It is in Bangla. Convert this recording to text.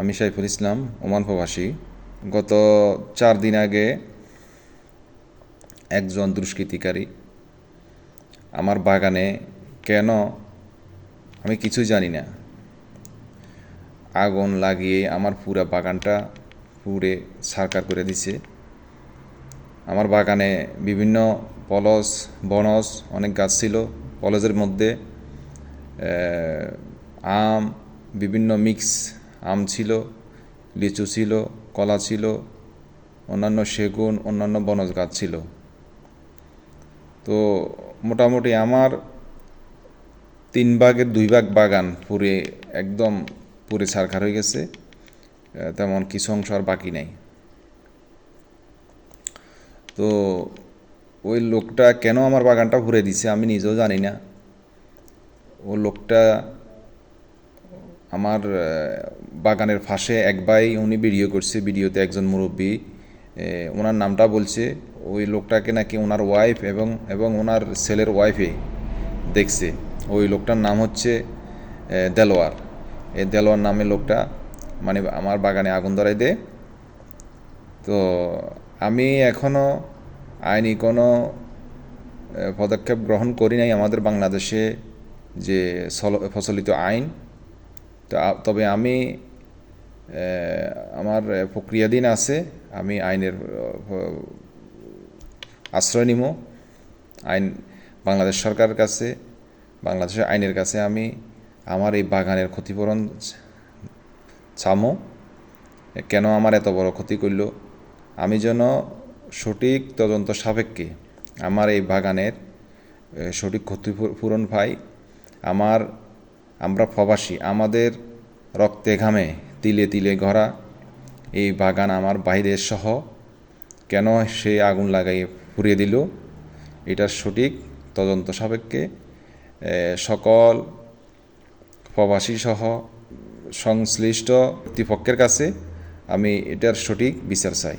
আমি সাইফুল ইসলাম, ওমান প্রবাসী। গত চার দিন আগে একজন দুষ্কৃতিকারী আমার বাগানে কেন আমি কিছুই জানি না। আগুন লাগিয়ে আমার পুরা বাগানটা পুড়ে সারকার করে দিছে। আমার বাগানে বিভিন্ন পলস বনস অনেক গাছ ছিল। পলসের মধ্যে আম, বিভিন্ন মিক্স আম ছিল, লিচু ছিল, কলা ছিল, অন্যান্য সেগুন, অন্যান্য বনজ গাছ ছিল। তো মোটামুটি আমার তিন ভাগের দুই ভাগ বাগান পুরে একদম পুরে ছারখার হয়ে গেছে, তেমন কিছু অংশ আর বাকি নাই। তো ওই লোকটা কেন আমার বাগানটা ভরে দিছে আমি নিজেও জানি না। ও লোকটা আমার বাগানের পাশে এক ভাই উনি ভিডিও করছে, ভিডিওতে একজন মুরব্বী ওনার নামটা বলছে, ওই লোকটাকে নাকি ওনার ওয়াইফ এবং এবং ওনার ছেলের ওয়াইফে দেখছে। ওই লোকটার নাম হচ্ছে দেলোয়ার। এই দেলোয়ার নামে লোকটা মানে আমার বাগানে আগুন ধরাই দেয়। তো আমি এখনও আইনি কোনো পদক্ষেপ গ্রহণ করি নাই আমাদের বাংলাদেশে যে প্রচলিত আইন। তবে আমি আমার প্রক্রিয়াধীন আছে, আমি আইনের আশ্রয় নিব আইন, বাংলাদেশ সরকারের কাছে, বাংলাদেশের আইনের কাছে আমি আমার এই বাগানের ক্ষতিপূরণ চামো। কেন আমার এত বড় ক্ষতি করল? আমি যেন সঠিক তদন্ত সাপেক্ষে আমার এই বাগানের সঠিক ক্ষতিপূরণ পাই। আমার আমরা প্রবাসী, আমাদের রক্তে ঘামে, তিলে তিলে গড়া এই বাগান আমার বাইরের সহ। কেন সে আগুন লাগাই পুড়িয়ে দিল? এটার সঠিক তদন্ত সাপেক্ষে সকল প্রবাসী সহ সংশ্লিষ্ট কর্তৃপক্ষের কাছে আমি এটার সঠিক বিচার চাই।